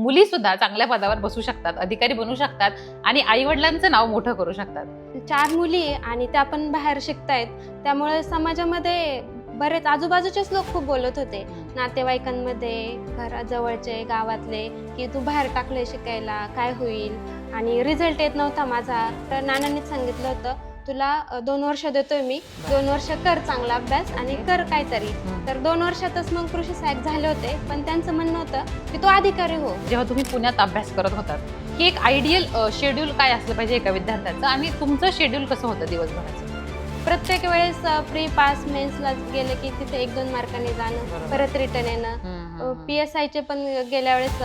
मुली सुद्धा चांगल्या पदावर बसू शकतात अधिकारी बनू शकतात आणि आई वडिलांचं नाव मोठं करू शकतात. चार मुली आहे आणि त्या पण बाहेर शिकतायत. त्यामुळे समाजामध्ये बरेच आजूबाजूचेच लोक खूप बोलत होते. नातेवाईकांमध्ये घराजवळचे गावातले की तू बाहेर टाकले शिकायला काय होईल? आणि रिझल्ट येत नव्हता माझा. तर नानांनीच सांगितलं होतं तुला दोन वर्ष देतोय मी. दोन वर्ष कर चांगला अभ्यास आणि कर काहीतरी. तर दोन वर्षातच मग कृषी सहाय्यक झाले होते पण त्यांचं म्हणणं होतं की तू अधिकारी हो. जेव्हा तुम्ही पुण्यात अभ्यास करत होतात की एक आयडियल शेड्यूल काय असलं पाहिजे एका विद्यार्थ्याचं? आणि तुमचं शेड्यूल कसं होतं दिवसभराचं? प्रत्येक वेळेस प्री पास मेन्सला गेले की तिथे एक दोन मार्काने जाणं. परत रिटर्न येणं. पी एस आयचे पण गेल्या वेळेस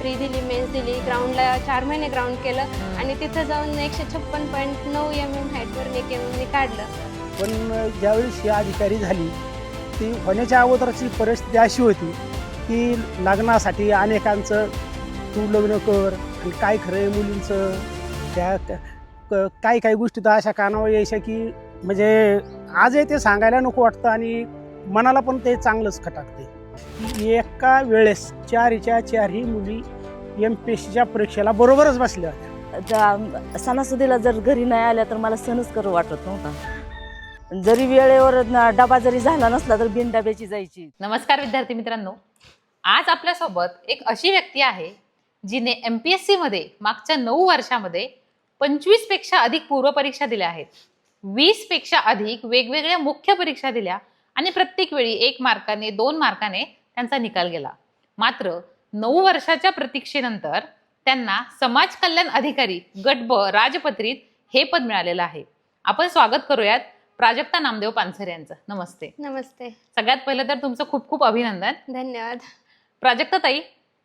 प्री दिली मेन्स दिली. ग्राउंडला चार महिने ग्राउंड केलं आणि तिथं जाऊन एकशे छप्पन पॉईंट नऊ एम एम हाईटवर एक एम एमने काढलं. पण ज्यावेळेस ही अधिकारी झाली ती होण्याच्या अगोदरची परिस्थिती अशी होती की लग्नासाठी अनेकांचं तू लग्न कर आणि काय खरं आहे मुलींचं? त्या काही काही गोष्टी तर अशा कानावर यायच्या की म्हणजे आजही ते सांगायला नको वाटतं आणि मनाला पण ते चांगलंच खटाकते. एका वेळेस चारीच्या चारही मुली एम पी एस सीच्या परीक्षेला बरोबरच बसल्या होत्या. त्या सणासुदीला जर घरी नाही आल्या तर मला सणच करू वाटत नव्हता. जरी वेळेवर न- डबा जरी झाला नसला तर बिन डब्याची जायची. नमस्कार विद्यार्थी मित्रांनो. आज आपल्यासोबत एक अशी व्यक्ती आहे जिने एम पी एस सीमध्ये मागच्या नऊ वर्षामध्ये पंचवीसपेक्षा अधिक पूर्वपरीक्षा दिल्या आहेत. वीसपेक्षा अधिक वेगवेगळ्या मुख्य परीक्षा दिल्या. आणि प्रत्येक वेळी एक मार्काने दोन मार्काने त्यांचा निकाल गेला. मात्र नऊ वर्षाच्या प्रतीक्षेनंतर त्यांना समाज कल्याण अधिकारी गट ब राजपत्रित हे पद मिळालेलं आहे. आपण स्वागत करूयात प्राजक्ता नामदेव पानसरे यांचं. नमस्ते. नमस्ते. सगळ्यात पहिलं तर तुमचं खूप खूप अभिनंदन. धन्यवाद. प्राजक्ता ताई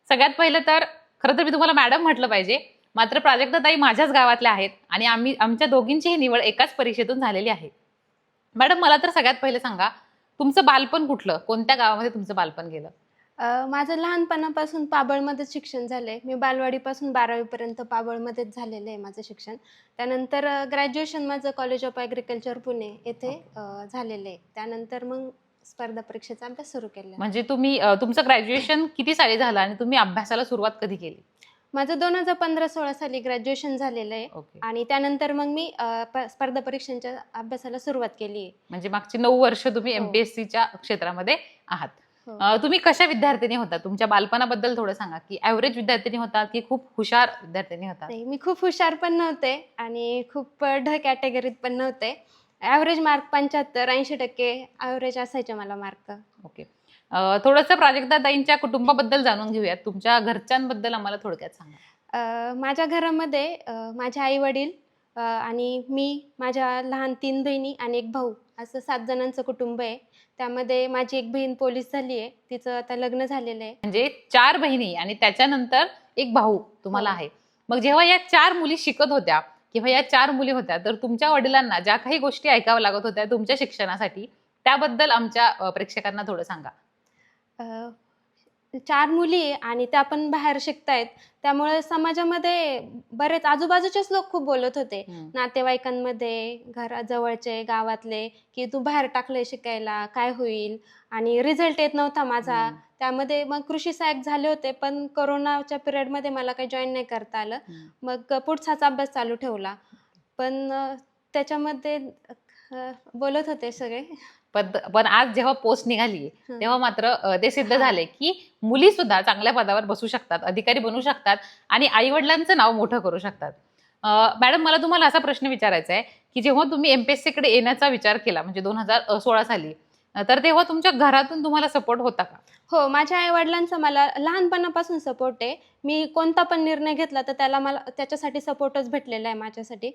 सगळ्यात पहिलं तर खरं तर मी तुम्हाला मॅडम म्हटलं पाहिजे मात्र प्राजक्ता ताई माझ्याच गावातल्या आहेत आणि आम्ही आमच्या दोघींचीही निवड एकाच परीक्षेतून झालेली आहे. मॅडम मला तर सगळ्यात पहिले सांगा तुमचं बालपण कुठलं? कोणत्या गावामध्ये तुमचं बालपण गेलं? अ, माझं लहानपणापासून पाबळमध्येच शिक्षण झालंय. मी बालवाडीपासून बारावीपर्यंत पाबळमध्येच झालेलं आहे माझं शिक्षण. त्यानंतर ग्रॅज्युएशन माझं कॉलेज ऑफ ॲग्रिकल्चर पुणे येथे अ, झालेलं आहे. त्यानंतर मग स्पर्धा परीक्षेचा अभ्यास सुरू केला. म्हणजे तुम्ही अं, तुमचं ग्रॅज्युएशन किती साली झालं आणि तुम्ही अभ्यासाला सुरुवात कधी केली? माझं दोन हजार पंधरा सोळा साली ग्रॅज्युएशन झालेलं आहे. ओके आणि त्यानंतर मग मी अ, प- स्पर्धा परीक्षांच्या अभ्यासाला सुरुवात केली म्हणजे मागची नऊ वर्ष तुम्ही हो. एमपीएससीच्या क्षेत्रामध्ये आहात. हो. अं, तुम्ही कशा विद्यार्थिनी होता? तुमच्या बालपणाबद्दल थोडं सांगा की ॲव्हरेज विद्यार्थिनी होता की खूप हुशार विद्यार्थिनी होता? नाही मी खूप हुशार पण नव्हते आणि खूप ढ कॅटेगरीत पण नव्हते. ॲव्हरेज मार्क पंच्याहत्तर ऐंशी टक्के ॲव्हरेज असायचे मला मार्क ओके थोडंसं प्राजक्ता ताईंच्या कुटुंबाबद्दल जाणून घेऊयात. तुमच्या घरच्यांबद्दल आम्हाला थोडक्यात सांगा. माझ्या घरामध्ये माझे आई वडील आणि मी माझ्या लहान तीन बहिणी आणि एक भाऊ असं सात जणांचं कुटुंब आहे. त्यामध्ये माझी एक बहीण पोलीस झाली आहे. तिचं आता लग्न झालेलं आहे. म्हणजे चार बहिणी आणि त्याच्यानंतर एक भाऊ तुम्हाला हो. आहे. मग जेव्हा या चार मुली शिकत होत्या किंवा या चार मुली होत्या तर तुमच्या वडिलांना ज्या काही गोष्टी ऐकाव्या लागत होत्या तुमच्या शिक्षणासाठी त्याबद्दल आमच्या प्रेक्षकांना थोडं सांगा. अ, चार मुली आहे आणि त्या पण बाहेर शिकतायत. त्यामुळे समाजामध्ये बरेच आजूबाजूचेच लोक खूप बोलत होते. नातेवाईकांमध्ये घराजवळचे गावातले की तू बाहेर टाकलंय शिकायला काय होईल? आणि रिझल्ट येत नव्हता माझा. हम्म. त्यामध्ये मग कृषी सहाय्यक झाले होते पण कोरोनाच्या पिरियडमध्ये मला काही जॉईन नाही करता आलं. हम्म. मग पुढचाच अभ्यास चालू ठेवला. पण अ, त्याच्यामध्ये अ, बोलत होते सगळे. पण पण आज जेव्हा पोस्ट निघाली. तेव्हा मात्र ते सिद्ध. झाले की मुली सुद्धा चांगल्या पदावर बसू शकतात अधिकारी बनू शकतात आणि आई वडिलांचं नाव मोठं करू शकतात मॅडम मला तुम्हाला असा प्रश्न विचारायचा आहे की जेव्हा तुम्ही एमपीएससी कडे येण्याचा विचार केला म्हणजे दोन हजार सोळा साली तर तेव्हा तुमच्या घरातून तुम्हाला सपोर्ट होता का हो माझ्या आई वडिलांचा मला लहानपणापासून सपोर्ट आहे मी कोणता पण निर्णय घेतला तर त्याला मला त्याच्यासाठी सपोर्टच भेटलेला आहे माझ्यासाठी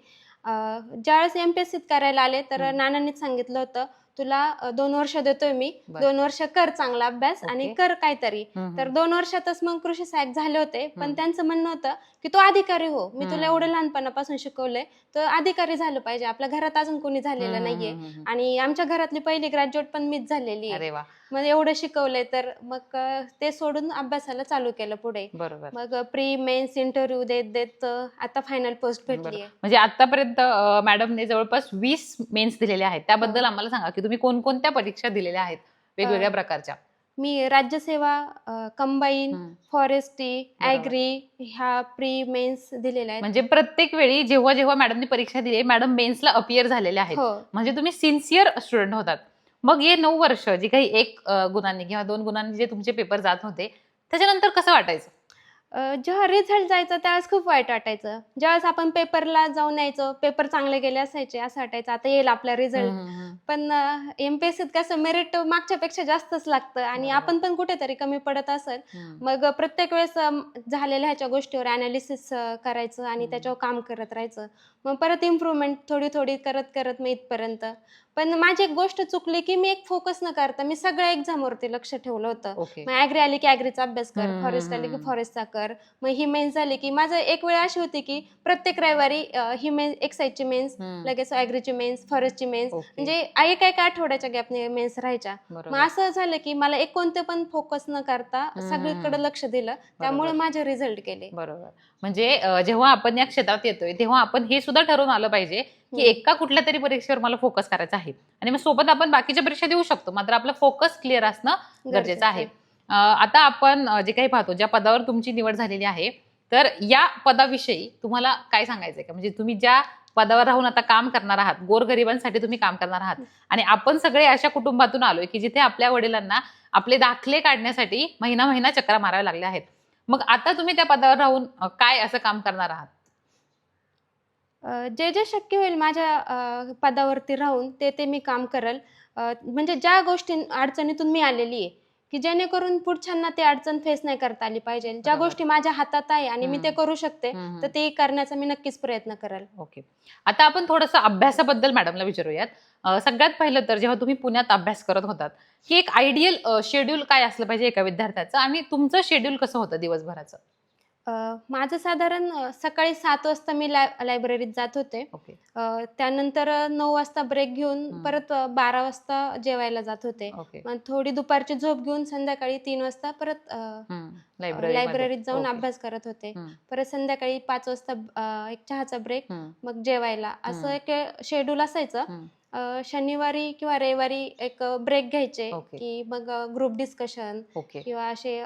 ज्यावेळेस एम पी एस सीत करायला आले तर. नानांनीच सांगितलं होतं तुला दोन वर्ष देतोय मी. दोन वर्ष कर चांगला अभ्यास आणि. कर काहीतरी तर. दोन वर्षातच मग कृषी सहाय्यक झाले होते पण. त्यांचं म्हणणं होतं की तू अधिकारी हो मी. तुला एवढं लहानपणापासून शिकवलंय तर अधिकारी झालं पाहिजे आपल्या घरात अजून कोणी झालेलं नाहीये. आणि आमच्या घरातली पहिली ग्रॅज्युएट पण मीच झालेली आहे मग एवढं शिकवलंय तर मग ते सोडून अभ्यासाला चालू केलं पुढे मग प्री मेन्स इंटरव्ह्यू देत देत आता फायनल पोस्ट भेटली. म्हणजे आतापर्यंत मॅडमने जवळपास वीस मेन्स दिलेले आहेत त्याबद्दल. आम्हाला सांगा की तुम्ही कोणकोणत्या परीक्षा दिलेल्या आहेत? वेगवेगळ्या प्रकारच्या. मी राज्यसेवा कंबाईन बरोबर. ॲग्री ह्या प्री मेन्स दिलेल्या आहेत. म्हणजे प्रत्येक वेळी जेव्हा जेव्हा मॅडमनी परीक्षा दिली मॅडम मेन्सला अपियर झालेले आहेत. हो. म्हणजे तुम्ही सिन्सिअर स्टुडंट होतात. मग हे नऊ वर्ष जे काही एक गुणांनी किंवा दोन गुणांनी जे तुमचे पेपर जात होते त्याच्यानंतर कसं वाटायचं? जेव्हा रिझल्ट जायचा त्यावेळेस खूप वाईट वाटायचं ज्यावेळेस आपण पेपरला जाऊन यायचो पेपर चांगले गेले असायचे असं वाटायचं आता येईल आपला रिझल्ट. पण एमपीएससीत कसं मेरिट मागच्यापेक्षा जास्तच लागतं आणि. आपण पण कुठेतरी कमी पडत असेल. मग प्रत्येक वेळेस झालेल्या ह्याच्या गोष्टीवर अनालिसिस करायचं आणि. त्याच्यावर काम करत राहायचं मग परत इम्प्रूव्हमेंट थोडी थोडी करत करत मी इथपर्यंत पण माझी एक गोष्ट चुकली की मी एक फोकस न करता मी सगळ्या एक्झामवरती लक्ष ठेवलं होतं ओके मग ॲग्री आली की ॲग्रीचा अभ्यास कर हम्म, फॉरेस्ट आली की हम्म. फॉरेस्टचा कर मग ही मेन्स झाली की माझं एक वेळ अशी होती की प्रत्येक रविवारी अ, ही मेन्स एक्साईजची मेन्स हम्म. लगेच ॲग्रीची मेन्स फॉरेस्टची मेन्स ओके. म्हणजे एक एक आठवड्याच्या गॅपने मेन्स राहायच्या मग बरोबर असं झालं की मला एक कोणते पण फोकस न करता हम्म. सगळीकडे लक्ष दिलं त्यामुळे. माझे रिझल्ट केले बरोबर म्हणजे अ, जेव्हा आपण या क्षेत्रात येतोय तेव्हा आपण हे सुद्धा ठरवून आलं पाहिजे की हम्म. एका कुठल्या तरी परीक्षेवर मला फोकस करायचा आहे. आणि मग सोबत आपण बाकीच्या परीक्षा देऊ शकतो मात्र आपलं फोकस क्लिअर असणं गरजेचं आहे. आता आपण जे काही पाहतो ज्या पदावर तुमची निवड झालेली आहे तर या पदाविषयी तुम्हाला काय सांगायचंय का? म्हणजे तुम्ही ज्या पदावर राहून आता काम करणार आहात गोरगरिबांसाठी तुम्ही काम करणार आहात आणि आपण सगळे अशा कुटुंबातून आलोय की जिथे आपल्या वडिलांना आपले दाखले काढण्यासाठी महिना महिना चक्रा माराव्या लागल्या आहेत. मग आता तुम्ही त्या पदावर राहून काय असं काम करणार आहात? जे जे शक्य होईल माझ्या पदावरती राहून ते ते मी काम करल. म्हणजे ज्या गोष्टी अडचणीतून मी आलेली आहे की जेणेकरून पुढच्यांना ते अडचण फेस नाही करता आली पाहिजे. ज्या. गोष्टी माझ्या हातात आहे आणि मी ते. करू शकते तर ते करण्याचा मी नक्कीच प्रयत्न करेल. ओके. आता आपण थोडंसं अभ्यासाबद्दल मॅडमला विचारूयात. सगळ्यात पहिलं तर जेव्हा तुम्ही पुण्यात अभ्यास करत होतात की एक आयडियल शेड्यूल काय असलं पाहिजे एका विद्यार्थ्याचं आणि तुमचं शेड्यूल कसं होतं दिवसभराचं? अ, माझं साधारण अ, सकाळी सात वाजता मी लाय लायब्ररीत जात होते. ओके. अ, त्यानंतर अ, नऊ वाजता ब्रेक घेऊन हम्म. परत अ, बारा वाजता जेवायला जात होते. ओके. मग थोडी दुपारची झोप घेऊन संध्याकाळी तीन वाजता परत अ, लायब्ररीत जाऊन अभ्यास करत होते. परत संध्याकाळी पाच वाजता एक चहाचा ब्रेक मग जेवायला असं. एक शेड्यूल असायचं शनिवारी किंवा रविवारी एक ब्रेक घ्यायचे. की मग ग्रुप डिस्कशन किंवा असे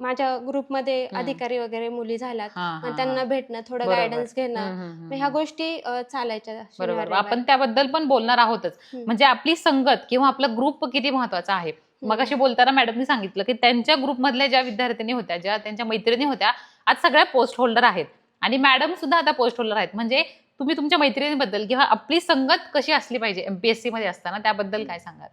माझ्या ग्रुपमध्ये. अधिकारी वगैरे मुली झाल्यात मग त्यांना. भेटणं थोडं. गायडन्स घेणं ह्या. गोष्टी चालायच्या शनिवार, बरोबर. आपण त्याबद्दल पण बोलणार आहोतच. म्हणजे आपली संगत किंवा आपला ग्रुप किती महत्त्वाचा आहे मग अशी बोलताना मॅडमनी सांगितलं की त्यांच्या ग्रुपमधल्या ज्या विद्यार्थिनी होत्या ज्या त्यांच्या मैत्रिणी होत्या आज सगळ्या पोस्ट होल्डर आहेत. आणि मॅडम सुद्धा आता पोस्ट होल्डर आहेत. म्हणजे तुम्ही तुमच्या मैत्रिणीबद्दल किंवा आपली संगत कशी असली पाहिजे एमपीएससी मध्ये असताना त्याबद्दल काय सांगाल?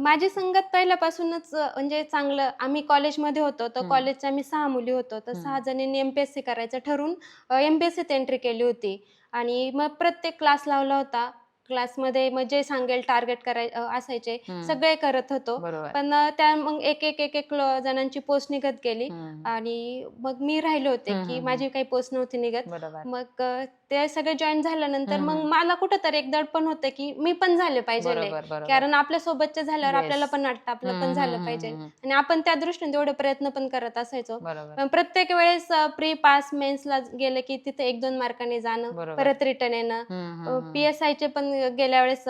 माझी संगत पहिल्यापासूनच म्हणजे चांगलं आम्ही कॉलेजमध्ये होतो तर. कॉलेजच्या आम्ही सहा मुली होतो तर. सहा जणींनी एमपीएससी करायचं ठरून एमपीएससीत एंट्री केली होती. आणि मग प्रत्येक क्लास लावला होता. क्लासमध्ये मग जे सांगेल टार्गेट कराय असायचे हम्म. सगळे करत होतो. बरोबर. पण त्या मग एक एक एक एक ल- जणांची पोस्ट निघत गेली. हम्म. आणि मग मी राहिले होते हम्म, की हम्म, माझी काही पोस्ट नव्हती निघत. बरोबर. मग अ, ते सगळे जॉईन झाल्यानंतर मग हम्म. मला कुठंतरी एक दडपण होतं की मी पण झाले पाहिजे बरोबर बरोबर. कारण आपल्या सोबतचे झाल्यावर Yes. आपल्याला पण वाटतं आपलं पण हम्म, झालं हम्म, पाहिजे. हम्म, आणि आपण त्या दृष्टीने तेवढे प्रयत्न पण करत असायचो. बरोबर. पण प्रत्येक वेळेस प्री पास मेन्सला गेलं की तिथे एक दोन मार्काने जाणं बरोबर. परत रिटर्न येणं. हम्म, हम्म, हम्म. पी एस आयचे पण गेल्या वेळेस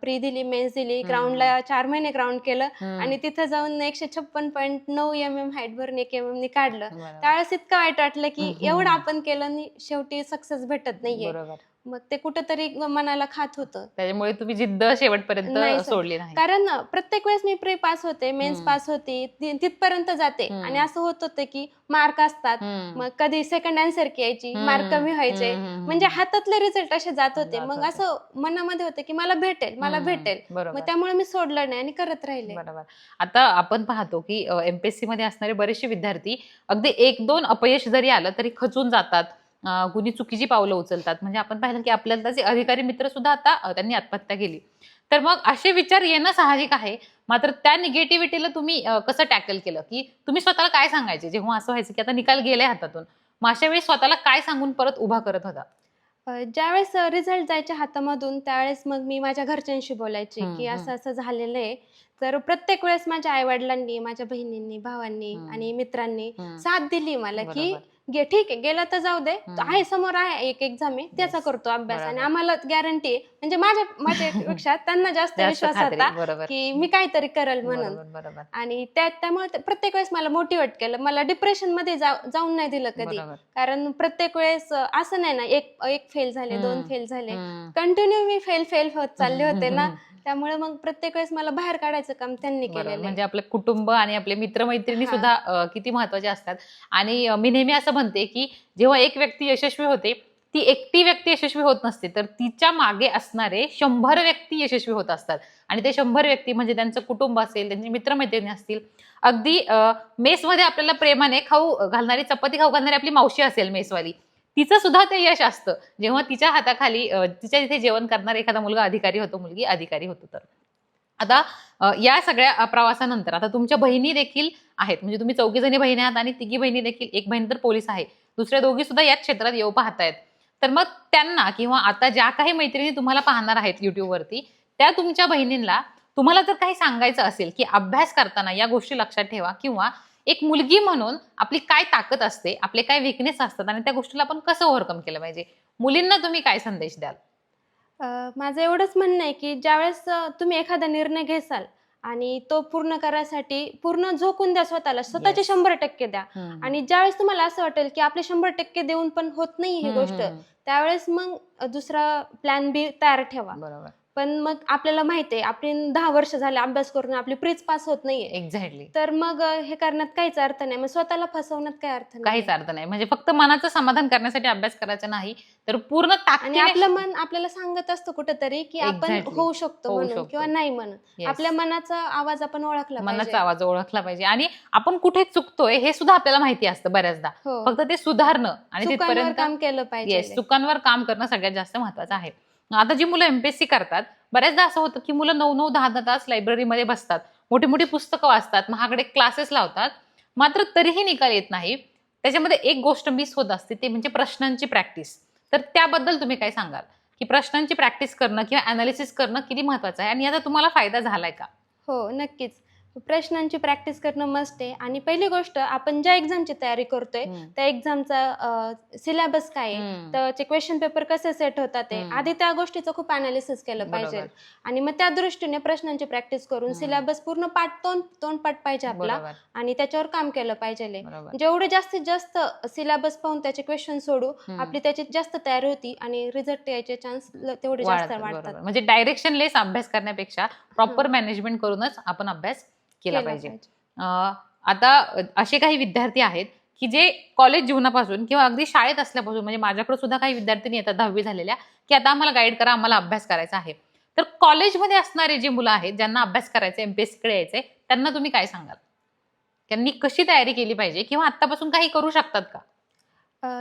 प्री दिली मेन्स दिली. ग्राउंडला चार महिने ग्राउंड केलं. आणि तिथं जाऊन एकशे छप्पन पॉईंट नऊ एम एम हाईट भरून एक एम एम काढलं बरोबर. त्यावेळेस इतकं वाईट वाटलं की. एवढं आपण केलं आणि शेवटी सक्सेस भेटत नाहीये मग ते कुठंतरी मनाला खात होतं त्याच्यामुळे तुम्ही जिद्द शेवटपर्यंत नाही. सोडली नाही कारण प्रत्येक वेळेस मी प्री पास होते मेन्स हम्म. पास होती ति- तिथपर्यंत जाते हम्म. आणि असं होत होतं की मार्क असतात हम्म. मग कधी सेकंड आन्सर यायची हम्म. मार्क कमी व्हायचे हम्म, हम्म, म्हणजे. हातातले रिझल्ट असे जात होते जात मग होते. असं मनामध्ये होतं की मला भेटेल मला हम्म, भेटेल बरोबर मग त्यामुळे मी सोडलं नाही आणि करत राहिले बरोबर आता आपण पाहतो की एमपीएससी मध्ये असणारे बरेचसे विद्यार्थी अगदी एक दोन अपयश जरी आलं तरी खचून जातात कुणी चुकीची पावलं उचलतात. म्हणजे आपण पाहिलं की आपल्याला जे अधिकारी मित्र सुद्धा आता त्यांनी आत्महत्या केली. तर मग असे विचार येणं साहजिक आहे. मात्र त्या निगेटिव्हिटीला तुम्ही कसं टॅकल केलं? की तुम्ही स्वतःला काय सांगायचे? जेव्हा असं व्हायचं की आता निकाल गेले हातातून मग अशा वेळी स्वतःला काय सांगून परत उभा करत होता? ज्यावेळेस रिझल्ट जायच्या हातामधून त्यावेळेस मग मी माझ्या घरच्यांशी बोलायची की. असं असं झालेलं आहे. तर प्रत्येक वेळेस माझ्या आई वडिलांनी माझ्या बहिणींनी भावांनी. आणि मित्रांनी. साथ दिली मला की गे ठीक आहे गेला तर जाऊ दे. आहे समोर आहे एक एक्झाम आहे त्याचा. करतो अभ्यास आणि. आम्हाला गॅरंटी आहे म्हणजे माझ्या माझ्यापेक्षा त्यांना जास्त जास्त विश्वास खात्री, होता बरोबर की मी काहीतरी करेल म्हणून बरोबर बरोबर आणि त्या त्यामुळे ते प्रत्येक वेळेस मला मोटिवेट केलं मला डिप्रेशनमध्ये जाऊ- जाऊन नाही दिलं कधी बरोबर. कारण प्रत्येक वेळेस अं, असं नाही ना एक एक फेल झाले दोन हम्म. फेल झाले हम्म. कंटिन्यू मी फेल फेल होत चालले होते ना त्यामुळे मग प्रत्येक वेळेस मला बाहेर काढायचं काम त्यांनी बरोबर. केलेलं म्हणजे आपले कुटुंब आणि आपले मित्रमैत्रिणी हा. सुद्धा अ, किती महत्त्वाचे असतात आणि अ, मी नेहमी असं म्हणते की जेव्हा एक व्यक्ती यशस्वी होते ती एकटी व्यक्ती यशस्वी होत नसते तर तिच्यामागे असणारे शंभर व्यक्ती यशस्वी होत असतात आणि ते शंभर व्यक्ती म्हणजे त्यांचं कुटुंब असेल त्यांचे मित्रमैत्रिणी असतील अगदी अ, मेसमध्ये आपल्याला प्रेमाने खाऊ घालणारी चपाती खाऊ घालणारी आपली मावशी असेल मेसवाली तिचं सुद्धा ते यश असतं. जेव्हा तिच्या हाताखाली तिच्या इथे जेवण करणारा एखादा मुलगा अधिकारी होतो मुलगी अधिकारी होतो तर. आता या सगळ्या प्रवासानंतर आता तुमच्या बहिणी देखील आहेत. म्हणजे तुम्ही चौघी जणी बहिणी आहात आणि तिघी बहिणी देखील एक बहीण तर पोलीस आहे. दुसऱ्या दोघी सुद्धा याच क्षेत्रात येऊ पाहतायत. तर मग त्यांना किंवा आता ज्या काही मैत्रिणी तुम्हाला पाहणार आहेत युट्यूबवरती त्या तुमच्या बहिणींना तुम्हाला जर काही सांगायचं असेल की अभ्यास करताना या गोष्टी लक्षात ठेवा किंवा एक मुलगी म्हणून आपली काय ताकद असते आपले काय विकनेस असतात आणि त्या गोष्टीला आपण कसं ओव्हरकम केलं पाहिजे? मुलींना तुम्ही काय संदेश द्याल? माझं एवढंच म्हणणं आहे की ज्यावेळेस तुम्ही एखादा निर्णय घेसाल आणि तो पूर्ण करायसाठी पूर्ण झोकून द्या स्वतःला स्वतःचे Yes. शंभर टक्के द्या. आणि ज्यावेळेस तुम्हाला असं वाटेल की आपले शंभर टक्के देऊन पण होत नाही ही गोष्ट त्यावेळेस मग दुसरा प्लॅन बी तयार ठेवा. बरोबर. पण मग आपल्याला माहिती आहे आपण दहा वर्ष झाले अभ्यास करून आपली प्रीच पास होत नाहीये. एक्झॅक्टली तर मग हे करण्यात काहीच अर्थ नाही. मग स्वतःला फसवण्यात काही अर्थ नाही. काहीच अर्थ नाही. म्हणजे फक्त मनाचं समाधान करण्यासाठी अभ्यास करायचा नाही तर पूर्ण आणि आपलं मन आपल्याला सांगत असतं कुठेतरी की आपण Exactly. होऊ शकतो होऊ म्हणून शकतो. किंवा नाही म्हणून. Yes. आपल्या मनाचा आवाज आपण ओळखला मनाचा पाहिजे आवाज ओळखला पाहिजे. आणि आपण कुठे चुकतोय हे सुद्धा आपल्याला माहिती असतं बऱ्याचदा. हो. फक्त ते सुधारणं आणि चुकांवर तिथपर्यंत काम केलं पाहिजे. येस चुकांवर काम करणं सगळ्यात जास्त महत्वाचं आहे. आता जी मुलं एमपीएससी करतात बऱ्याचदा असं होतं की मुलं नऊ नऊ दहा दहा तास लायब्ररीमध्ये बसतात. मोठी मोठी पुस्तकं वाचतात महागडे क्लासेस लावतात. मात्र तरीही निकाल येत नाही. त्याच्यामध्ये एक गोष्ट मिस होत असते ते म्हणजे प्रश्नांची प्रॅक्टिस तर त्याबद्दल तुम्ही काय सांगाल? की प्रश्नांची प्रॅक्टिस करणं किंवा अनालिसिस करणं किती महत्वाचं आहे? आणि याचा तुम्हाला फायदा झालाय का? हो नक्कीच. प्रश्नांची प्रॅक्टिस करणं मस्ट आहे आणि पहिली गोष्ट आपण ज्या एक्झामची तयारी करतोय त्या एक्झामचा सिलेबस काय आहे. त्याचे क्वेश्चन पेपर कसे सेट होतात ते. आधी त्या गोष्टीचं खूप अनालिसिस केलं पाहिजे. आणि मग त्या दृष्टीने प्रश्नांची प्रॅक्टिस करून. सिलेबस पूर्ण पाठ तोंड तोंड पाठ पाहिजे आपला आणि त्याच्यावर काम केलं पाहिजे जेवढे जास्तीत जास्त सिलेबस पाहून त्याचे क्वेश्चन सोडू. आपली त्याची जास्त तयारी होती आणि रिझल्ट यायचे चान्स तेवढे जास्त वाढतात. म्हणजे डायरेक्शन लेस अभ्यास करण्यापेक्षा प्रॉपर मॅनेजमेंट करूनच आपण अभ्यास केला पाहिजे. अं, आता असे काही विद्यार्थी आहेत की जे कॉलेज जीवनापासून किंवा अगदी शाळेत असल्यापासून म्हणजे माझ्याकडे सुद्धा काही विद्यार्थिनी येतात दहावी झालेल्या की आता आम्हाला गाईड करा आम्हाला अभ्यास करायचा आहे. तर कॉलेजमध्ये असणारे जे मुलं आहेत ज्यांना अभ्यास करायचे एमपीएससी कडे यायचे त्यांना तुम्ही काय सांगाल? त्यांनी कशी तयारी केली पाहिजे किंवा आतापासून काही करू शकतात का?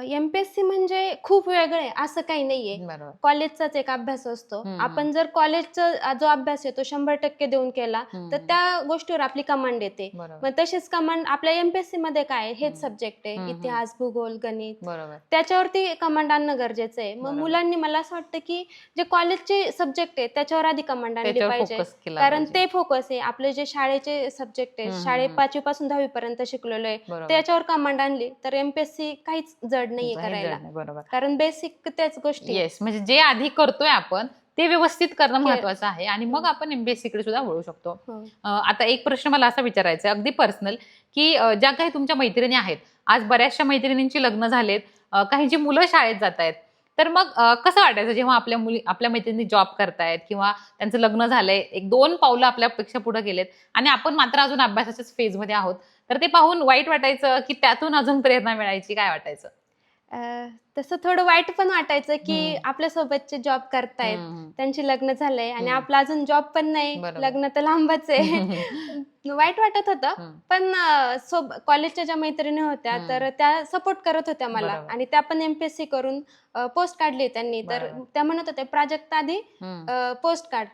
एमपीएससी म्हणजे खूप वेगळं आहे असं काही नाहीये बरोबर कॉलेजचाच एक अभ्यास असतो हम्म. आपण जर कॉलेजचा जो अभ्यास आहे तो शंभर टक्के देऊन केला हम्म. तर त्या गोष्टीवर आपली कमांड येते बरोबर मग तशीच कमांड आपल्या एमपीएससी मध्ये काय आहे? हेच हम्म. सब्जेक्ट आहे हम्म. इतिहास भूगोल गणित बरोबर त्याच्यावरती कमांड आणणं गरजेचं आहे मग बरोबर. मुलांनी मला असं वाटतं की जे कॉलेजचे सब्जेक्ट आहे त्याच्यावर आधी कमांड आणली त्याच्यावर पाहिजे फोकस केला कारण पाहिजे. ते फोकस आहे आपले जे शाळेचे सब्जेक्ट आहे हम्म, शाळे हम्म. पाचवी पासून दहावी पर्यंत शिकलेलो आहे बरोबर. त्याच्यावर कमांड आणली तर एमपीएससी काहीच जड नाहीये काही करायला. बरोबर. कारण बेसिक त्याच गोष्टी. येस म्हणजे जे आधी करतोय आपण ते व्यवस्थित करणं महत्वाचं आहे आणि मग आपण एमबीएससी कडे सुद्धा वळू शकतो. हो. आता एक प्रश्न मला असा विचारायचा आहे अगदी पर्सनल की ज्या काही तुमच्या मैत्रिणी आहेत आज बऱ्याचशा मैत्रिणींची लग्न झालेत अं, काहींची मुलं शाळेत जात आहेत तर मग कसं वाटायचं जेव्हा आपल्या मुली आपल्या मैत्रिणी जॉब करतायत किंवा त्यांचं लग्न झालंय एक दोन पावलं आपल्यापेक्षा पुढे गेलेत आणि आपण मात्र अजून अभ्यासाच्याच फेजमध्ये आहोत तर ते पाहून वाईट वाटायचं की त्यातून अजून प्रेरणा मिळायची काय वाटायचं? अं, तसं थोडं वाईट पण वाटायचं की. आपल्या सोबतचे जॉब करतायत. त्यांची लग्न झालंय आणि. आपला अजून जॉब पण नाही. लग्न तर लांबच आहे वाईट वाटत होतं. पण कॉलेजच्या ज्या मैत्रिणी होत्या. तर त्या सपोर्ट करत होत्या मला. आणि त्या पण एमपीएससी करून पोस्ट काढली त्यांनी तर. त्या म्हणत होत्या प्राजक्त आधी. पोस्ट काढ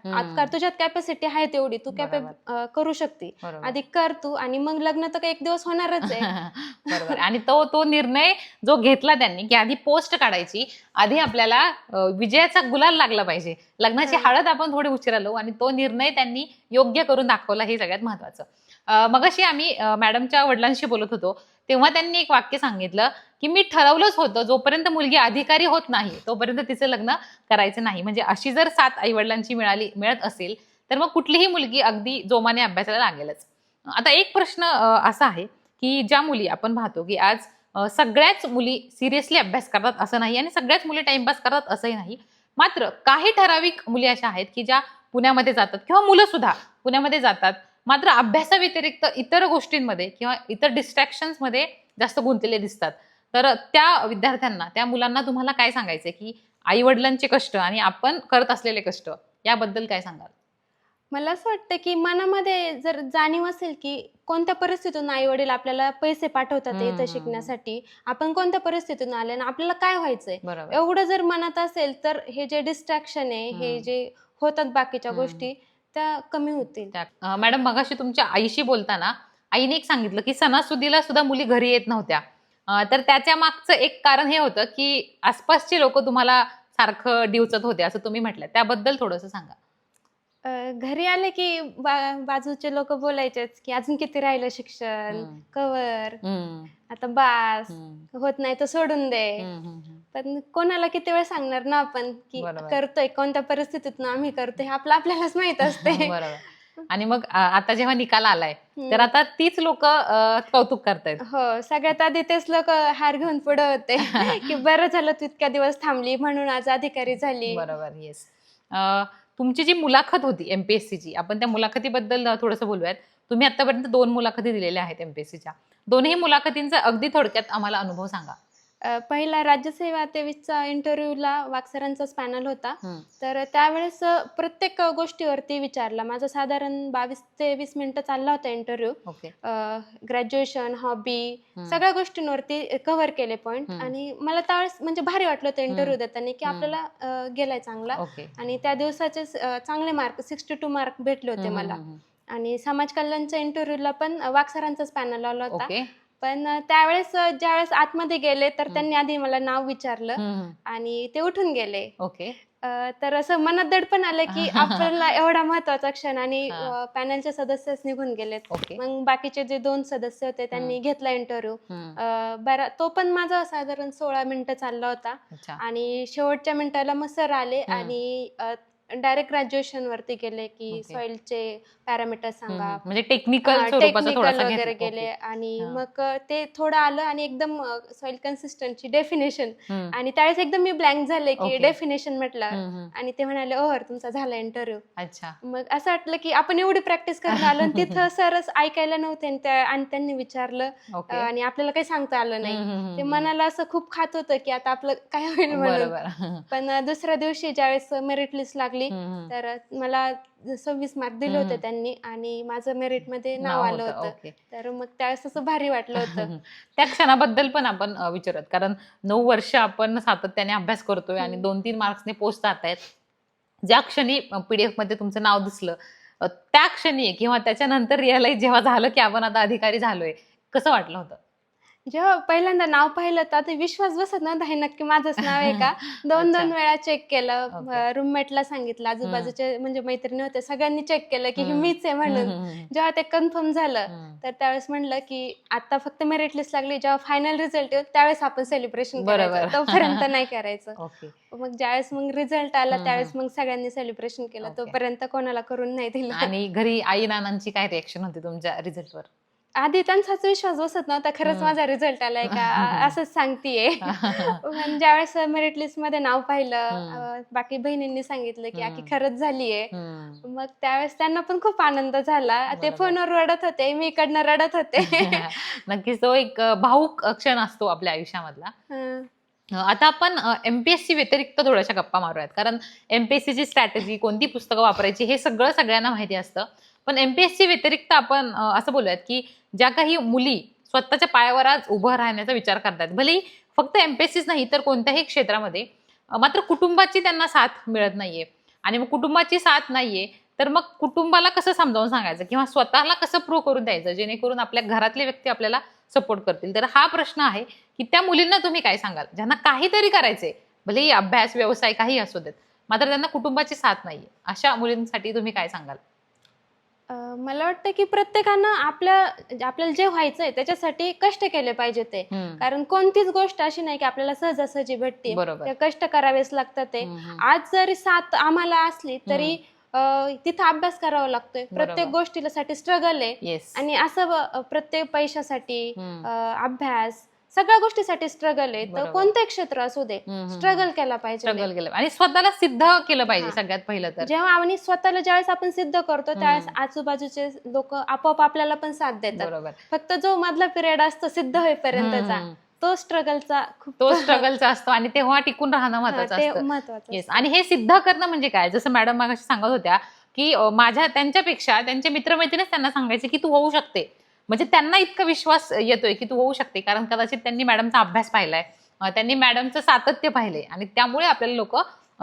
तुझ्यात कॅपॅसिटी आहे तेवढी तू कॅपॅ करू शकते. आधी कर तू आणि मग लग्न तर काही एक दिवस होणारच आहे आणि तो तो निर्णय जो घेतला त्यांनी की आधी पोस्ट काढायची आधी आपल्याला विजयाचा गुलाल लागला पाहिजे. लग्नाची. हळद आपण थोडी उशिरा लावू आणि तो निर्णय त्यांनी योग्य करून दाखवला हे सगळ्यात महत्वाचं. मगाशी आम्ही मॅडमच्या वडिलांशी बोलत होतो तेव्हा त्यांनी एक वाक्य सांगितलं की मी ठरवलंच होतं जोपर्यंत मुलगी अधिकारी होत नाही तोपर्यंत तिचं लग्न करायचं नाही. म्हणजे अशी जर साथ आईवडिलांची मिळाली मिळत असेल तर मग कुठलीही मुलगी अगदी जोमाने अभ्यासाला लागेलच. आता एक प्रश्न असा आहे की ज्या मुली आपण पाहतो की आज सगळ्याच मुली सिरियसली अभ्यास करतात असं नाही आणि सगळ्याच मुली टाइमपास करतात असंही नाही. मात्र काही ठराविक मुली अशा आहेत की ज्या पुण्यामध्ये जातात किंवा मुलं सुद्धा पुण्यामध्ये जातात. मात्र अभ्यासाव्यतिरिक्त इतर गोष्टींमध्ये किंवा इतर डिस्ट्रॅक्शन्समध्ये जास्त गुंतलेले दिसतात. तर त्या विद्यार्थ्यांना त्या मुलांना तुम्हाला काय सांगायचं की आई वडिलांचे कष्ट आणि आपण करत असलेले कष्ट याबद्दल काय सांगाल? मला असं वाटतं की मनामध्ये जर जाणीव असेल की कोणत्या परिस्थितीतून आई वडील आपल्याला पैसे पाठवतात. इथं शिकण्यासाठी आपण कोणत्या परिस्थितीतून आले आणि आपल्याला काय व्हायचंय एवढं जर मनात असेल तर हे जे डिस्ट्रॅक्शन आहे हे. जे होतात बाकीच्या. गोष्टी त्या कमी होतील मॅडम मगाशी तुमच्या आईशी बोलताना आईने एक सांगितलं की सणासुदीला सुद्धा मुली घरी येत नव्हत्या तर त्याच्या मागचं एक कारण हे होतं की आसपासचे लोक तुम्हाला सारखं डिवचत होते असं तुम्ही म्हटलं त्याबद्दल थोडंसं सांगा अं, घरी आले की बा- बाजूचे लोक बोलायचेच की अजून किती राहिलं शिक्षण? हम्म. कवर? हम्म, आता बास? हम्म, होत नाही तर सोडून दे. हम्म, हम्म. पण कोणाला किती वेळ सांगणार ना आपण की बरोबर. करतोय कोणत्या परिस्थितीतून आम्ही करतोय हे आपलं आपल्यालाच माहीत असते. बरोबर. आणि मग अं, आता जेव्हा निकाल आलाय. तर आता तीच लोक कौतुक करतायत. हो सगळ्यात आधी तेच लोक हार घेऊन पुढे होते की बरं झालं तू इतक्या दिवस थांबली म्हणून आज अधिकारी झाली. बरोबर येस तुमची जी मुलाखत होती एमपीएससीची आपण त्या मुलाखतीबद्दल थोडंसं बोलूयात. तुम्ही आतापर्यंत दोन मुलाखती दिलेल्या आहेत एमपीएससीच्या दोन्ही मुलाखतींचा अगदी थोडक्यात आम्हाला अनुभव सांगा. पहिला राज्यसेवा तेवीसचा इंटरव्ह्यूला वाकसरांचाच पॅनल होता. तर त्यावेळेस प्रत्येक गोष्टीवरती विचारला माझा साधारण बावीस ते वीस मिनिटं चालला होता इंटरव्ह्यू ग्रॅज्युएशन हॉबी. सगळ्या गोष्टींवरती कव्हर केले पॉइंट हम्म. आणि मला त्यावेळेस म्हणजे भारी वाटलं होतं इंटरव्ह्यू. देताना की. आपल्याला गेलाय चांगला आणि त्या दिवसाचे चांगले मार्क सिक्स्टी टू मार्क भेटले होते मला. आणि समाज कल्याणच्या इंटरव्ह्यूला पण वाकसरांचाच पॅनल आला होता पण त्यावेळेस ज्यावेळेस आतमध्ये गेले तर. त्यांनी आधी मला नाव विचारलं. आणि ते उठून गेले ओके तर असं मनात दडपण आलं की आपल्याला एवढा महत्त्वाचा क्षण आणि हा. पॅनलचे सदस्यच निघून गेलेत मग बाकीचे जे दोन सदस्य होते त्यांनी घेतला इंटरव्ह्यू. बरा तो पण माझा साधारण सोळा मिनिटं चालला होता आणि शेवटच्या मिनिटाला मग सर आले. आणि डायरेक्ट ग्रॅज्युएशन वरती गेले की Okay. सॉइलचे पॅरामीटर सांगा. म्हणजे टेक्निकल स्वरूपाचा टेक्निकल थोडासा वगैरे घेतला. गेले आणि हा. मग अ, ते थोडं आलं आणि एकदम सॉइल कन्सिस्टन्सी डेफिनेशन. हम्म. आणि त्यावेळेस एकदम मी ब्लँक झाले की Okay. डेफिनेशन म्हटलं हम्म, हम्म. आणि ते म्हणाले ओव्हर तुमचा झाला इंटरव्ह्यू अच्छा मग असं वाटलं की आपण एवढी प्रॅक्टिस करून आलो आणि तिथं सरच ऐकायला नव्हते आणि त्या- आणि त्यांनी विचारलं अ, ओके आणि आपल्याला काही सांगता आलं नाही हम्म, हम्म, ते हम्म. मनाला असं खूप खात होतं की आता आपलं काय होईल म्हणून बरोबर पण अ, दुसऱ्या दिवशी ज्यावेळेस मेरिट लिस्ट लागली हम्म. तर मला सव्वीस मार्क दिले होते. त्यांनी आणि माझं मेरिटमध्ये नाव आलं होतं, तर मग त्यावेळेस असं भारी वाटलं होतं. त्या क्षणाबद्दल पण आपण विचारत कारण नऊ वर्ष आपण सातत्याने अभ्यास करतोय आणि. दोन तीन मार्क्सने पोस्ट जात आहेत. ज्या क्षणी पीडीएफमध्ये तुमचं नाव दिसलं त्या क्षणी किंवा त्याच्यानंतर रिअलाइज जेव्हा झालं की आपण आता अधिकारी झालोय कसं वाटलं होतं? जेव्हा पहिल्यांदा नाव पाहिलं तर आता विश्वास बसत नव्हता हे नक्की माझंच नाव आहे का दोन. दोन वेळा चेक केलं. रूममेटला सांगितलं आजूबाजूचे म्हणजे मैत्रिणी होते सगळ्यांनी चेक केलं की हे. मीच आहे म्हणून जेव्हा ते कन्फर्म झालं. तर त्यावेळेस म्हणलं की आता फक्त मेरिट लिस्ट लागली जेव्हा फायनल रिझल्ट येईल त्यावेळेस आपण सेलिब्रेशन. करायचं तोपर्यंत नाही करायचं मग ज्यावेळेस मग रिझल्ट आला. त्यावेळेस मग सगळ्यांनी सेलिब्रेशन केलं. तोपर्यंत कोणाला करून नाही दिलं आणि घरी आई नानांची काय रिएक्शन होती तुमच्या रिझल्टवर आधी त्यांचाच विश्वास बसत नव्हता. खरंच. माझा रिझल्ट आलाय का? असंच सांगतीये. पण ज्यावेळेस मेरिट लिस्टमध्ये नाव पाहिलं बाकी बहिणींनी सांगितलं की आकी हम्म. खरंच झालीये. मग त्यावेळेस त्यांना पण खूप आनंद झाला. ते. फोनवर रडत होते मी इकडनं रडत होते. नक्कीच तो एक अ, भावूक क्षण असतो आपल्या आयुष्यामधला. आता आपण एमपीएससी व्यतिरिक्त थोड्याशा गप्पा मारूयात. कारण एमपीएससीची स्ट्रॅटेजी कोणती पुस्तकं वापरायची हे सगळं सगळ्यांना माहिती असतं. पण एमपीएससी व्यतिरिक्त आपण असं बोलूयात की ज्या काही मुली स्वतःच्या पायावर आज उभं राहण्याचा विचार करतात भलेही फक्त एमपीएससीच नाही तर कोणत्याही क्षेत्रामध्ये मात्र कुटुंबाची त्यांना साथ मिळत नाहीये. आणि मग कुटुंबाची साथ नाहीये तर मग कुटुंबाला कसं समजावून सांगायचं? किंवा स्वतःला कसं प्रूव्ह करून द्यायचं? जेणेकरून आपल्या घरातले व्यक्ती आपल्याला सपोर्ट करतील. तर हा प्रश्न आहे की त्या मुलींना तुम्ही काय सांगाल? ज्यांना काहीतरी करायचंय भलेही अभ्यास व्यवसाय काही असू देत मात्र त्यांना कुटुंबाची साथ नाही अशा मुलींसाठी तुम्ही काय सांगाल? अं, मला वाटतं की प्रत्येकानं आपल्या आपल्याला जे व्हायचंय त्याच्यासाठी कष्ट केले पाहिजे ते हम्म. कारण कोणतीच गोष्ट अशी नाही की आपल्याला सहजासहजी भेटते बरोबर त्या कष्ट करावेच लागतात ते हम्म. आज जरी साथ आम्हाला असली तरी अं, तिथं अभ्यास करावा लागतोय प्रत्येक. गोष्टीला साठी स्ट्रगल आहे येस आणि असं ब- प्रत्येक पैशासाठी हम्म. अं, अभ्यास सगळ्या गोष्टीसाठी स्ट्रगल आहे. तर बरोबर. कोणतंही क्षेत्र असू दे हम्म, हम्म. स्ट्रगल केला पाहिजे. स्ट्रगल केलं आणि स्वतःला सिद्ध केलं पाहिजे हा. सगळ्यात पहिलं तर. जेव्हा आम्ही स्वतःला ज्यावेळेस आपण सिद्ध करतो त्यावेळेस हम्म. आजूबाजूचे लोक आपोआप आपल्याला पण साथ देतात. बरोबर. फक्त जो मधला पिरियड असतो सिद्ध होईपर्यंतचा हम्म. तो स्ट्रगलचा खूप तो स्ट्रगलचा असतो आणि तेव्हा टिकून राहणं हा, महत्वाचं ते असतं. महत्वाचं येस आणि हे सिद्ध करणं म्हणजे काय? जसं मॅडम मागाशी सांगत होत्या की अं, माझ्या त्यांच्यापेक्षा त्यांचे मित्रमैत्रिणीच त्यांना सांगायचे की तू होऊ शकते. म्हणजे त्यांना इतका विश्वास येतोय की तू होऊ शकते कारण कदाचित त्यांनी मॅडमचा अभ्यास पाहिलाय त्यांनी मॅडमचं सातत्य पाहिले आणि त्यामुळे आपल्याला लोक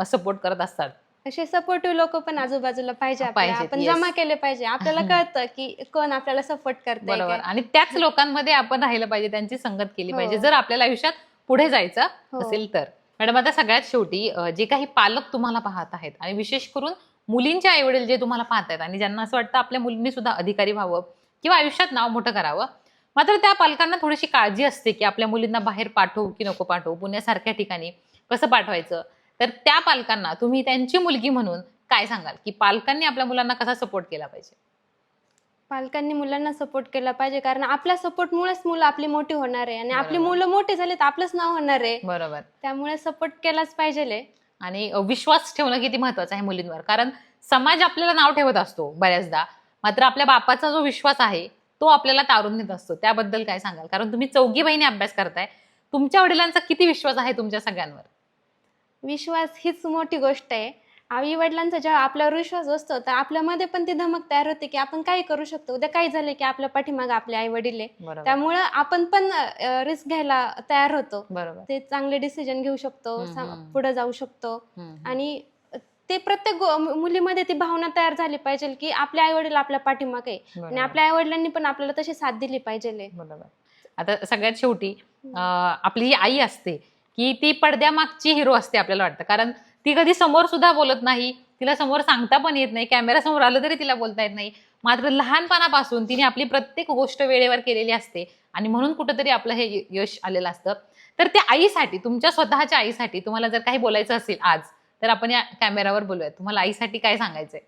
सपोर्ट करत असतात. असे सपोर्टिव्ह लोक पण आजूबाजूला पाहिजे आपण. जमा केले पाहिजे. आपल्याला कळतं की कोण आपल्याला सपोर्ट करते बरोबर. आणि त्याच लोकांमध्ये आपण राहिलं पाहिजे त्यांची संगत केली हो. पाहिजे. जर आपल्याला आयुष्यात पुढे जायचं हो. असेल तर. मॅडम आता सगळ्यात शेवटी जे काही पालक तुम्हाला पाहत आहेत आणि विशेष करून मुलींचे आई वडील जे तुम्हाला पाहत आहेत आणि ज्यांना असं वाटतं आपल्या मुलींनी सुद्धा अधिकारी व्हावं किंवा आयुष्यात नाव मोठं करावं. मात्र त्या पालकांना थोडीशी काळजी असते की आपल्या मुलींना बाहेर पाठवू की नको पाठवू पुण्यासारख्या ठिकाणी कसं पाठवायचं? तर त्या पालकांना तुम्ही त्यांची मुलगी म्हणून काय सांगाल? की पालकांनी आपल्या मुलांना कसा सपोर्ट केला पाहिजे? पालकांनी मुलांना सपोर्ट केला पाहिजे कारण आपल्या सपोर्टमुळेच मुलं आपली मोठी होणार आहे आणि आपली. मुलं मोठी झाली तर आपलंच नाव होणार आहे. बरोबर. त्यामुळे सपोर्ट केलाच पाहिजे आणि विश्वास ठेवणं किती महत्वाचं आहे मुलींवर. कारण समाज आपल्याला नाव ठेवत असतो बऱ्याचदा. मात्र आपल्या बापाचा जो विश्वास आहे तो आपल्याला तारून नेत असतो. त्याबद्दल काय सांगाल? कारण तुम्ही चौघी बहिणी अभ्यास करताय. तुमच्या वडिलांचा किती विश्वास आहे तुमच्या सगळ्यांवर? विश्वास हीच मोठी गोष्ट आहे. आई वडिलांचा जेव्हा आपल्यावर विश्वास असतो तर आपल्यामध्ये पण ती धमक तयार होते की आपण काही करू शकतो? उद्या काही झाले की आपल्या पाठीमागे आपले आई वडील आहे? त्यामुळं आपण पण रिस्क घ्यायला तयार होतो. बरोबर. ते चांगले डिसिजन घेऊ शकतो. पुढे जाऊ शकतो. आणि ते प्रत्येक गो- मु- मुलीमध्ये ती भावना तयार झाली पाहिजे की आपले आई वडील आपल्या पाठीमागे आहे. आणि बरोबर. आपल्या आई वडिलांनी पण आपल्याला तशी साथ दिली पाहिजे बरोबर. आता सगळ्यात शेवटी अं, आपली जी आई असते की ती पडद्यामागची हिरो असते आपल्याला वाटतं. कारण ती कधी समोर सुद्धा बोलत नाही तिला समोर सांगता पण येत नाही कॅमेरा समोर आलं तरी तिला बोलता येत नाही. मात्र लहानपणापासून तिने आपली प्रत्येक गोष्ट वेळेवर केलेली असते आणि म्हणून कुठंतरी आपलं हे य- यश आलेलं असतं. तर त्या आईसाठी तुमच्या स्वतःच्या आईसाठी तुम्हाला जर काही बोलायचं असेल आज तर आपण या कॅमेरावर बोलूयात. तुम्हाला आईसाठी काय सांगायचंय?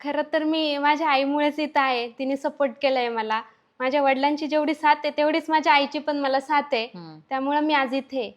खरं तर मी माझ्या आईमुळेच इथं आहे. तिने सपोर्ट केलाय मला. माझ्या वडिलांची जेवढी साथ आहे तेवढीच माझ्या आईची पण मला साथ आहे. हम्म. त्यामुळे मी आज इथे.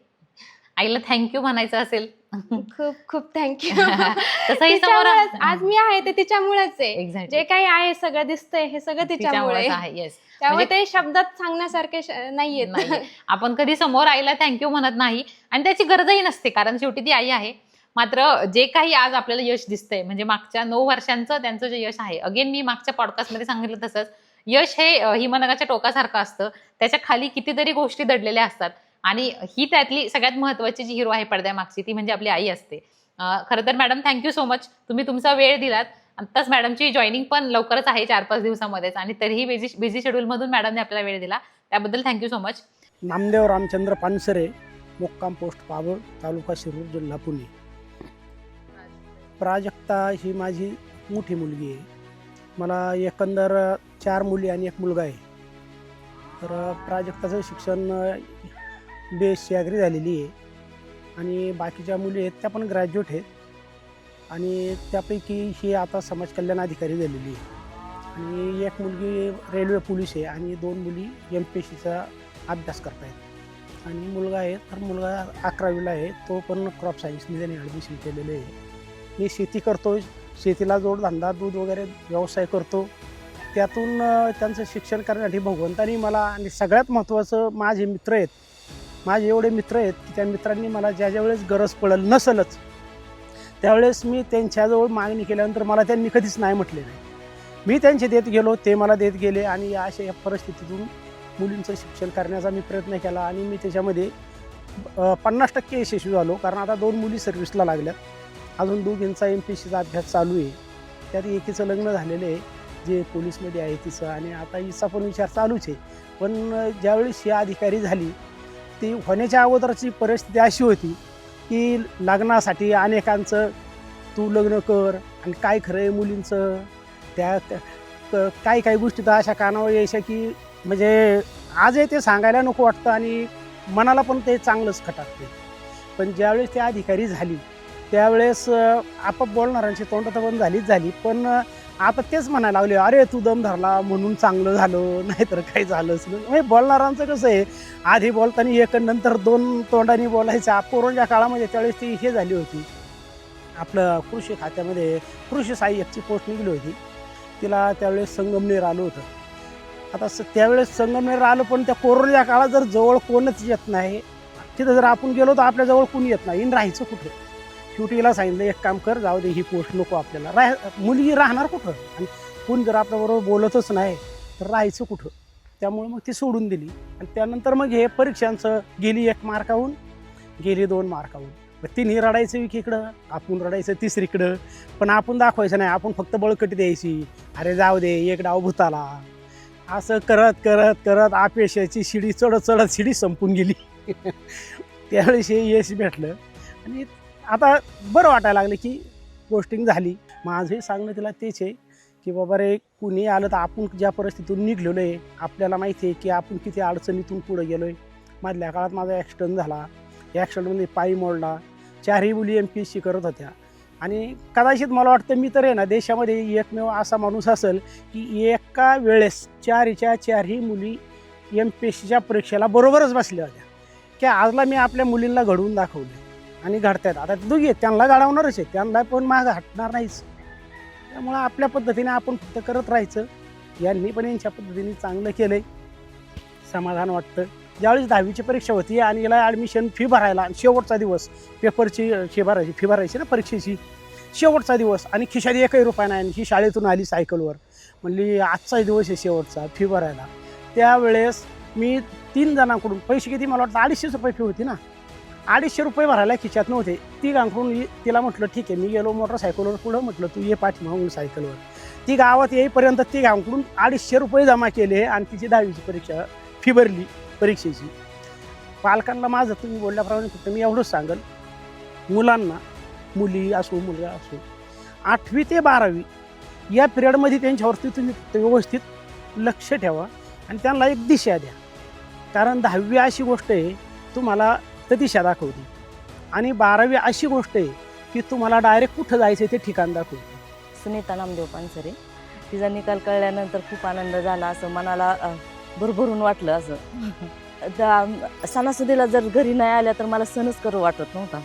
आईला थँक्यू म्हणायचं असेल. खूप खूप थँक्यू तसंही समोर आज मी आहे ते तिच्यामुळेच आहे. एक्झॅक्टली जे काही आहे सगळं दिसतंय हे सगळं तिच्यामुळे येस त्यामुळे म्हणजे- ते शब्दात सांगण्यासारखे श- नाहीयेत. नाही आपण कधी समोर आईला थँक्यू म्हणत नाही. आणि त्याची गरजही नसते कारण शेवटी ती आई आहे. मात्र जे काही आज आपल्याला यश दिसतंय म्हणजे मागच्या नऊ वर्षांचं त्यांचं जे यश आहे अगेन मी मागच्या पॉडकास्टमध्ये सांगितलं तसंच यश हे हिमनगाच्या टोकासारखं असतं त्याच्याखाली कितीतरी गोष्टी दडलेल्या असतात आणि ही त्यातली सगळ्यात महत्वाची जी हिरो आहे पडद्यामागची ती म्हणजे आपली आई असते. खरं तर मॅडम थँक्यू सो मच तुम्ही तुमचा वेळ दिलात. आत्ताच मॅडमची जॉईनिंग पण लवकरच आहे चार पाच दिवसामध्येच आणि तरीही बिझी बिझी शेड्यूलमधून मॅडमने आपल्याला वेळ दिला. त्याबद्दल thank you so much Namdev Ramchandra Pansare मुक्काम पोस्ट पाबळ तालुका शिरूर जिल्हा पुणे. प्राजक्ता ही माझी मोठी मुलगी आहे. मला एकंदर चार मुली आणि एक मुलगा आहे. तर प्राजक्ताचं शिक्षण बी एस सी ॲग्री झालेली आहे. आणि बाकीच्या मुली आहेत त्या पण ग्रॅज्युएट आहेत. आणि त्यापैकी ही आता समाज कल्याण अधिकारी झालेली आहे. आणि एक मुलगी रेल्वे पोलीस आहे आणि दोन मुली एम पी एस सीचा अभ्यास करतायत. आणि मुलगा आहे तर मुलगा अकरावीला आहे तो पण क्रॉप सायन्सने त्याने ॲडमिशन केलेलं आहे. मी शेती करतो शेतीला जोडधंदा दूध वगैरे व्यवसाय करतो. त्यातून त्यांचं शिक्षण करण्यासाठी भगवंतानी मला आणि सगळ्यात महत्त्वाचं माझे मित्र आहेत. माझे एवढे मित्र आहेत की त्या मित्रांनी मला ज्या ज्या वेळेस गरज पडेल नसलच त्यावेळेस मी त्यांच्याजवळ मागणी केल्यानंतर मला त्यांनी कधीच नाही म्हटले नाही. मी त्यांचे देत गेलो ते मला देत गेले आणि या अशा या परिस्थितीतून मुलींचं शिक्षण करण्याचा मी प्रयत्न केला आणि मी त्याच्यामध्ये पन्नास टक्के यशस्वी झालो. कारण आता दोन मुली सर्व्हिसला लागल्यात. अजून दोघींचा एम पी सीचा अभ्यास चालू आहे. त्यात एकीचं लग्न झालेलं आहे जे पोलीसमध्ये आहे तिचं. आणि आता हिचा पण विचार चालूच आहे. पण ज्यावेळेस ही अधिकारी झाली ती होण्याच्या अगोदरची परिस्थिती अशी होती की लग्नासाठी अनेकांचं तू लग्न कर आणि काय खरं आहे मुलींचं? त्या क- काही काही गोष्टी तर अशा कानावर यायच्या की म्हणजे आजही ते सांगायला नको वाटतं आणि मनाला पण ते चांगलंच खटाकते पण ज्यावेळेस ते अधिकारी झाली त्यावेळेस अं, आपाप बोलणाऱ्यांची तोंड बंद झालीच झाली पण आता तेच म्हणायला लागले अरे तू दम धरला म्हणून चांगलं झालं नाहीतर काही झालंच नाही म्हणजे बोलणाऱ्यांचं कसं आहे आधी बोलताना एक नंतर दोन तोंडाने बोलायचं. कोरोनाच्या काळामध्ये त्यावेळेस ती हे झाली होती. आपलं कृषी खात्यामध्ये कृषी सहाय्यकची पोस्ट निघली होती. तिला त्यावेळेस संगमनेर आलं होतं. आता स त्यावेळेस संगमनेर आलं पण त्या कोरोनाच्या काळात जर जवळ कोणच येत नाही तिथं जर आपण गेलो तर आपल्याजवळ कोणी येत नाही. इन राहायचं कुठं? शेवटी हिला सांगितलं एक काम कर जाऊ दे ही पोस्ट नको आपल्याला. राह मुलगी राहणार कुठं? आणि कोण जर आपल्याबरोबर बोलतच नाही तर राहायचं कुठं? त्यामुळे मग ती सोडून दिली. आणि त्यानंतर मग हे परीक्षांचं गेली एक मार्काहून गेली दोन मार्काहून मग तिन्ही रडायचं एकीकडं आपण रडायचं तिसरीकडं. पण आपण दाखवायचं नाही आपण फक्त बळकटी द्यायची अरे जाऊ दे एक डाव भूताला. असं करत करत करत आपेशाची शिडी चढत चढत शिडी संपून गेली. त्यावेळेस हे यश भेटलं. आणि आता बरं वाटायला लागलं की गोष्टिंग झाली. माझं सांगणं तिला तेच आहे की बाबा रे कुणी आलं तर आपण ज्या परिस्थितीतून निघलेलो आहे आपल्याला माहिती आहे की आपण किती अडचणीतून पुढे गेलो आहे मधल्या काळात माझा ॲक्सिडंट झाला. या ॲक्सिडंटमध्ये पायी मोडला. चारही मुली एम पी एस सी करत होत्या. आणि कदाचित मला वाटतं मी तर आहे ना देशामध्ये एकमेव असा माणूस असेल की एका वेळेस चारीच्या चारही मुली एम पी एस सीच्या परीक्षेला बरोबरच बसल्या होत्या. की आजला मी आपल्या मुलींना घडवून दाखवले आणि घडतायत. आता ते दोघी आहेत त्यांना घडवणारच आहे त्यांना पण माग हटणार नाहीच. त्यामुळं आपल्या पद्धतीने आपण फक्त करत राहायचं. यांनी पण यांच्या पद्धतीने चांगलं केलं आहे समाधान वाटतं. ज्यावेळेस दहावीची परीक्षा होती आणि याला ॲडमिशन फी भरायला आणि शेवटचा दिवस पेपरची फी भरायची फी भरायची ना परीक्षेची शेवटचा दिवस आणि खिशात एकही रुपया नाही आणि ही शाळेतून आली सायकलवर. म्हणली आजचा दिवस आहे शेवटचा फी भरायला. त्यावेळेस मी तीन जणांकडून पैसे किती मला वाटतं अडीचशेच रुपये फी होती ना. अडीचशे रुपये भरायला खिच्यात नव्हते. ती गांकडून तिला म्हटलं ठीक आहे मी गेलो मोटरसायकलवर पुढं म्हटलं तू ये पाठीमागून सायकलवर ती गावात येईपर्यंत ती गांकडून अडीचशे रुपये जमा केले आणि तिची दहावीची परीक्षा फी भरली परीक्षेची. पालकांना माझं तुम्ही बोलल्याप्रमाणे फक्त मी एवढंच सांगेल. मुलांना मुली असो मुलगा असो आठवी ते बारावी या पिरियडमध्ये त्यांच्यावरती तुम्ही फक्त व्यवस्थित लक्ष ठेवा आणि त्यांना एक दिशा द्या. कारण दहावी अशी गोष्ट आहे तुम्हाला तर दिशा दाखवते. आणि बारावी अशी गोष्ट आहे की तुम्हाला डायरेक्ट कुठं जायचं ते ठिकाण दाखवते. सुनीता नामदेव पानसरे. तिचा निकाल कळल्यानंतर खूप आनंद झाला असं मनाला अ, भरभरून वाटलं असं. त्या सणासुदीला जर घरी नाही आल्या तर मला सणच करू वाटत नव्हता.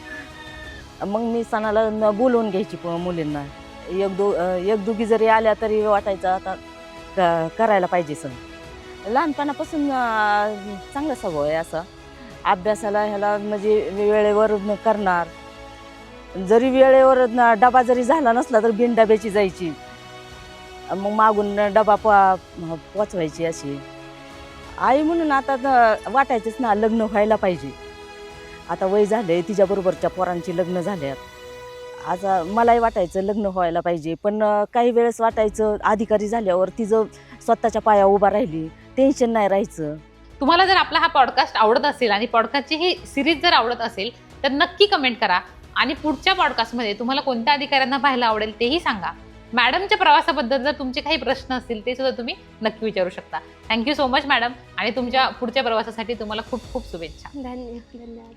मग मी सणाला न बोलवून घ्यायची प- मुलींना. एक दो अ, एक दोघी जरी आल्या तरी वाटायचं आता क- करायला पाहिजे सण. लहानपणापासून अ, चांगला स्वभाव आहे असा. अभ्यासाला ह्याला म्हणजे वेळेवर न करणार. जरी वेळेवर डबा जरी झाला नसला तर बिन डब्याची जायची. मग मागून डबा पो पोचवायची अशी. आई म्हणून आता वाटायचंच ना लग्न व्हायला पाहिजे. आता वय झाले तिच्याबरोबरच्या पोरांची लग्न झाल्यात. आता मलाही वाटायचं लग्न व्हायला पाहिजे पण काही वेळेस वाटायचं अधिकारी झाल्यावर तिचं स्वतःच्या पाया उभा राहिली टेन्शन नाही राहायचं. तुम्हाला जर आपला हा पॉडकास्ट आवडत असेल आणि पॉडकास्टची ही सिरीज जर आवडत असेल तर नक्की कमेंट करा. आणि पुढच्या पॉडकास्टमध्ये तुम्हाला कोणत्या अधिकाऱ्यांना पाहायला आवडेल तेही सांगा. मॅडमच्या प्रवासाबद्दल जर तुमचे काही प्रश्न असतील ते सुद्धा तुम्ही नक्की विचारू शकता. थँक्यू सो मच मॅडम आणि तुमच्या पुढच्या प्रवासासाठी तुम्हाला खूप खूप शुभेच्छा. धन्यवाद धन्यवाद.